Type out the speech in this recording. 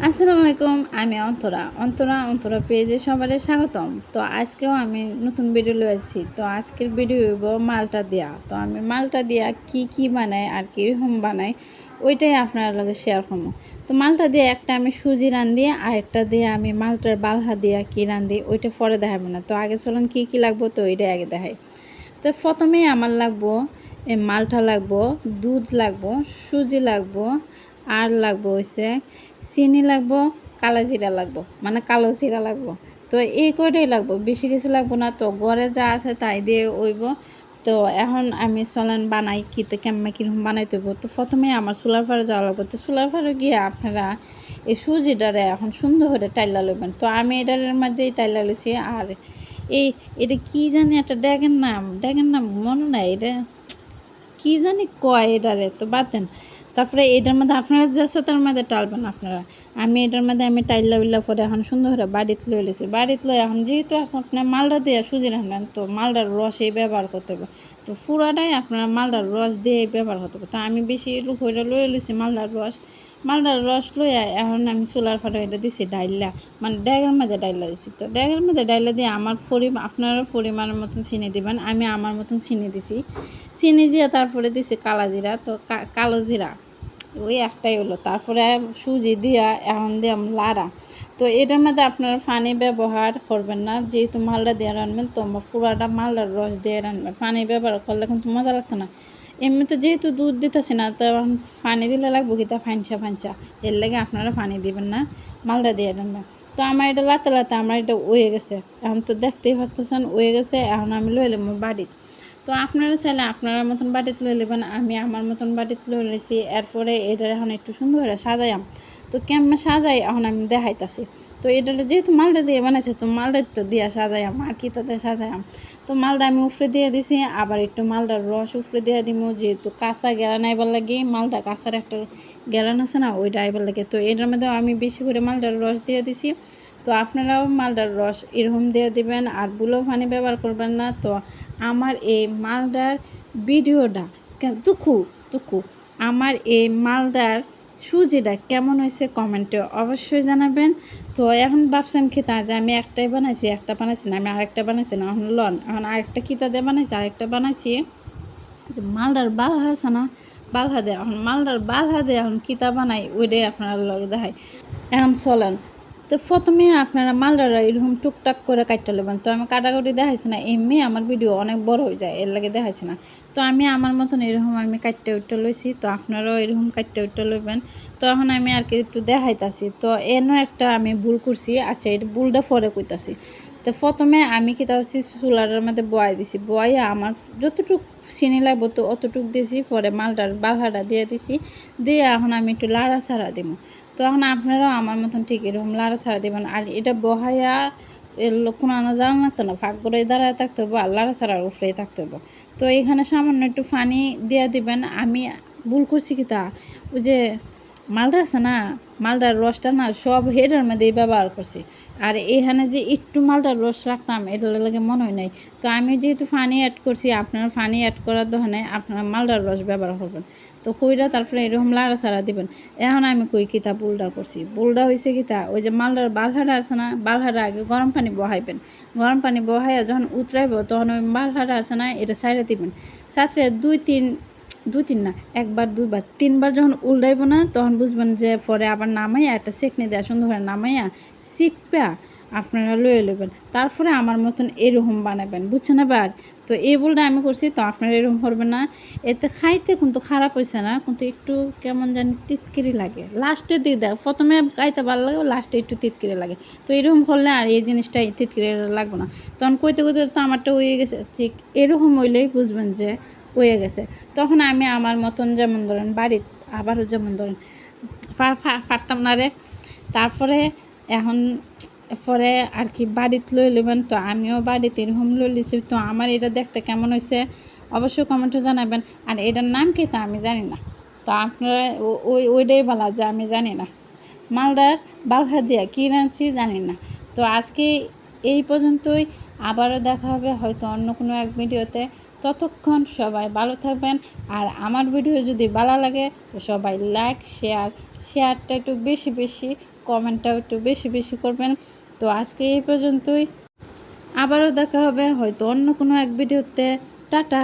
আসসালামু আলাইকুম, আমি অন্তরা। অন্তরা অন্তরা পেজে সবারই স্বাগতম। তো আজকেও আমি নতুন ভিডিও লয়েছি তো আজকের ভিডিও হইব মালটা দেয়া। তো আমি মালটা দেয়া কি কি বানাই আর কীরকম বানাই ওইটাই আপনার লগে শেয়ার করব। তো মালটা দিয়ে একটা আমি সুজি রান্ধি আর একটা দিয়ে আমি মালটার বালহা দিয়া কি রান্ধি, ওইটা পরে দেখাবো না। তো আগে চলুন কি কি লাগবো, তো ওইটাই আগে দেখাই। তো প্রথমেই আমার লাগবো মালটা লাগবো, দুধ লাগবো, সুজি লাগবো আর লাগবো হচ্ছে চিনি লাগবো, কালো জিরা লাগবো মানে কালো জিরা লাগবো। তো এই কয়টাই লাগবো, বেশি কিছু লাগবো না। তো ঘরে যা আছে তাই দিয়ে ওইব তো এখন আমি চলেন বানাই কিতে কেমন কীরকম বানাইতে হইব তো প্রথমে আমার সোলার ফারে যাওয়া লাগবে। তো সোলার ফারে গিয়ে আপনারা এই সুজিটারে এখন সুন্দর করে টাইলা লইবেন। তো আমি এটার মধ্যেই টাইলা লইছি। আর এই, এটা কি জানি একটা ড্যাগের নাম ড্যাগের নাম মনে নাই। এটা কি জানি কয় এটারে তো বাদ দেন। তারপরে এটার মধ্যে আপনারা যাচ্ছে তার মধ্যে টালবেন আপনারা। আমি এটার মধ্যে আমি টাইলা উল্লা পরে এখন সুন্দর করে বাড়িতে লই লেছি বাড়িতে লই এখন যেহেতু আছে, আপনার মালটা দিয়ে সুজি রাখবেন, তো মালটার রসই ব্যবহার করতে হবে। তো ফুরাটাই আপনারা মালটার রস দিয়ে ব্যবহার করতে হবে। তো আমি বেশি হইটা লই লইছি মালটার রস। মালটার রস লইয়া এখন আমি চুলার ফাটা এটা দিছি ডাইলা মানে ড্যাগের মধ্যে ডাইলা দিছি তো। ড্যাগের মধ্যে ডাইলা দিয়ে আমার পরিমাণ আপনারা পরিমাণের মতন চিনি দিবেন, আমি আমার মতন চিনি দিছি। চিনি দিয়ে তারপরে দিছি কালা জিরা, তো কালো জিরা। ওই একটাই হলো। তারপরে সুজি দিয়া এখন দিলাম লাড়া। তো এটার মধ্যে আপনারা পানি ব্যবহার করবেন না। যেহেতু মালটা দিয়ে রানবেন, তো পুরাটা মালটার রস দিয়ে রানবেন। পানি ব্যবহার করলে কিন্তু মজা লাগতো না। এমনি তো যেহেতু দুধ দিতেছি না, তো পানি দিলে লাগবো কি? তা ফাইনসা ফাইনসা। এর লাগে আপনারা পানি দিবেন না, মালটা দিয়ে রানবেন তো আমার এটা লাতে লাতে আমার এটা ওয়ে গেছে। এখন তো দেখতেই পারতেছেন ওয়ে গেছে, এখন আমি লই লইলাম বাড়িতে। তো আপনারা চাইলে আপনারা মতন বাটিতে লই নেবেন, আমি আমার মতন বাটিতে লই নিয়েছি এরপরে এটা এখন একটু সুন্দর করে সাজাইম তো কেমন সাজাই? এখন আমি দেখাইতাছি। তো এটা যেহেতু মালটা দিয়ে বানাইছে, তো মালটা তো দিয়া সাজাইম আর কি তাতে সাজাইম তো মালটা আমি উফরে দিয়ে দিছি, আবার একটু মালটার রস উফরে দিয়ে দিব যেহেতু কাঁচা গেরান আইবার লাগে, মালটা কাঁচার একটা গেরান আছে না, ওইটা আইবার লাগে। তো এটার মধ্যে আমি বেশি করে মালটার রস দিয়ে দিছি। তো আপনারাও মালটার রস এরকম দিয়ে দিবেন, আর বুলো পানি ব্যবহার করবেন না। তো আমার এই মালদার ভিডিওটা দুঃখু দুঃখু আমার এই মালদার সুজিটা কেমন হয়েছে কমেন্টে অবশ্যই জানাবেন। তো এখন ভাবছেন খেতে যে আমি একটাই বানাইছি, একটা বানাইছি না, আমি আরেকটা বানাইছি না, এখন লন, এখন আরেকটা কিতা দিয়ে বানাইছি, আরেকটা বানাইছি। যে মালদার বাল আছে না বালহা দেয় এখন মালদার বালহা দিয়ে এখন কিতা বানাই, ওইটাই আপনারা লগে দেখায় এখন চলেন। তো প্রথমে আপনারা মালদারা এরকম টুকটাক করে কাটতে নেবেন তো আমি কাটাকুটি দেখাইছি না, এমনি আমার ভিডিও অনেক বড় হয়ে যায়, এর লাগে দেখাইছি না। তো আমি আমার মতন এরকম আমি কাটতে উঠতে লইছি, তো আপনারাও এরকম কাটতে উঠতে লইবেন। তো এখন আমি আর কি একটু দেখাইতাছি। তো এনও একটা আমি ভুল করছি আচ্ছা এটা ভুলটা পরে কইতাছি। তো প্রথমে আমি কি করছি চুলাটার মধ্যে বয়াই দিছি। বয়া আমার যতটুক চিনি লাগবো তো অতটুক দিছি, পরে মালটার বালহাটা দিয়ে দিছি। দিয়ে এখন আমি একটু লাড়া ছাড়া দিব তো এখন আপনারাও আমার মতন ঠিক এরকম লাড়া ছাড়া দেবেন। আর এটা বহাইয়া এর লক্ষণ আনা যাওয়া লাগতো না। ফাঁক করে দাঁড়ায় থাকতে হবে আর লাড়া ছাড়ার উপরেই থাকতে হবে তো এখানে সামান্য একটু পানি দিয়ে দিবেন, আমি ভুল করছি কি তা? ওই যে মালটা আছে না মালটার রসটা না সব হেডের মধ্যেই ব্যবহার করছি। আর এখানে যে একটু মালটার রস রাখতাম, এটার লাগে মনে হয় নাই। তো আমি যেহেতু ফানি অ্যাড করছি, আপনারা ফানি অ্যাড করার দোকানে আপনারা মালটার রস ব্যবহার করবেন। তো কইরা তারপরে এরকম লাড়া ছাড়া দিবেন। এখন আমি কই কিতা বুলটা করছি? বুলটা হয়েছে কিতা? ওই যে মালটার বালহাটা আছে না, বালহাটা আগে গরম পানি বহাইবেন। গরম পানি বহাইয়া যখন উতরাইব, তখন ওই বালহাটা আছে না, এটা সাইডে দিবেন। সাথে দুই তিন দুই তিন না, একবার, দুইবার, তিনবার যখন উল্টাইব না, তখন বুঝবেন যে পরে আবার নামাইয়া একটা সেকনি দেওয়া সুন্দর করে নামাইয়া সিপা আপনারা লয়ে নেবেন তারপরে আমার মতন এরকম বানাবেন, বুঝছেন এবার? তো এই বলটা আমি করছি, তো আপনারা এরকম করবেন না। এতে খাইতে কিন্তু খারাপ হয়েছে না, কিন্তু একটু কেমন জানি তিতকিরি লাগে। লাস্টের দিক দেখ প্রথমে খাইতে ভালো লাগে লাস্টে একটু তিতকিরি লাগে। তো এরকম করলে আর এই জিনিসটা তিতকিরি লাগবে না। তখন কইতে কইতে তো আমারটা হয়ে গেছে, ঠিক এরকম হইলেই বুঝবেন যে হয়ে গেছে। তখন আমি আমার মতন যেমন ধরেন বাড়ির আবারও যেমন ধরেন পারতাম না রে। তারপরে এখন পরে আর কি বাড়িতে লই নেবেন তো আমিও বাড়িতে এরকম লই লিছি। তো আমার এটা দেখতে কেমন হয়েছে অবশ্যই কমেন্টে জানাবেন। আর এটার নাম কি তা আমি জানি না। তো আপনারা ওই ওইটাই বলা যে আমি জানি না। মালদার বালহা দিয়া কী রাঁধছি জানি না। তো আজকে এই পর্যন্তই। আবারও দেখা হবে হয়তো অন্য কোনো এক ভিডিওতে। ততক্ষণ সবাই ভালো থাকবেন। আর আমার ভিডিও যদি ভালো লাগে, তো সবাই লাইক শেয়ার শেয়ারটা একটু বেশি বেশি কমেন্টটাও একটু বেশি বেশি করবেন। তো আজকে এই পর্যন্তই। আবারও দেখা হবে হয়তো অন্য কোনো এক ভিডিওতে। টাটা!